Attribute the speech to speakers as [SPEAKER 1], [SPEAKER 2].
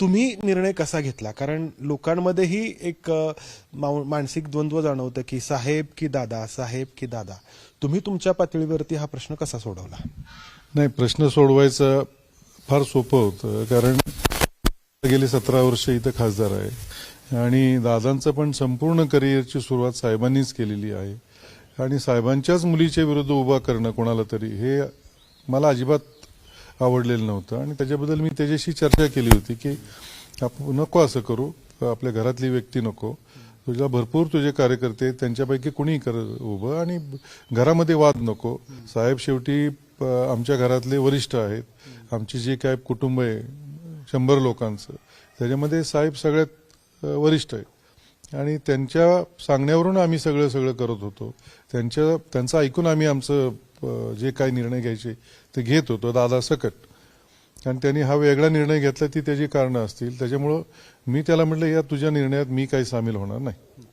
[SPEAKER 1] तुम्ही निर्णय कसा घेतला? कारण लोकांमध्येही एक माव- मानसिक द्वंद्व जाणवतं की साहेब की दादा साहेब की दादा. तुम्ही तुमच्या पातळीवरती हा प्रश्न कसा सोडवला?
[SPEAKER 2] नाही प्रश्न सोडवायचा फार सोपं होतं. कारण गेली सतरा वर्ष इथं खासदार आहे. आणि दादांचं पण संपूर्ण करिअरची सुरुवात साहेबांनीच केलेली आहे. आणि साहेबांच्याच मुलीच्या विरुद्ध उभा करणं कोणाला तरी हे मला अजिबात आवडलेलं नव्हतं. आणि त्याच्याबद्दल मी त्याच्याशी चर्चा केली होती की आपण नको असं करू. आपल्या घरातली व्यक्ती नको. तुझ्या भरपूर तुझे कार्यकर्ते त्यांच्यापैकी कुणी कर उभं आणि घरामध्ये वाद नको. साहेब शेवटी प- आमच्या घरातले वरिष्ठ आहेत. आमची जी काय कुटुंब आहे शंभर लोकांचं. त्याच्यामध्ये साहेब सगळ्यात वरिष्ठ आहेत. आणि त्यांच्या सांगण्यावरून आम्ही सगळं सगळं करत होतो. त्यांच्या त्यांचं ऐकून आम्ही आमचं जे काही निर्णय घ्यायचे ते घेत होतो दादा सकट. आणि त्यांनी हा वेगळा निर्णय घेतला ती त्याची कारणं असतील. त्याच्यामुळं मी त्याला म्हटलं या तुझ्या निर्णयात मी काही सामील होणार नाही.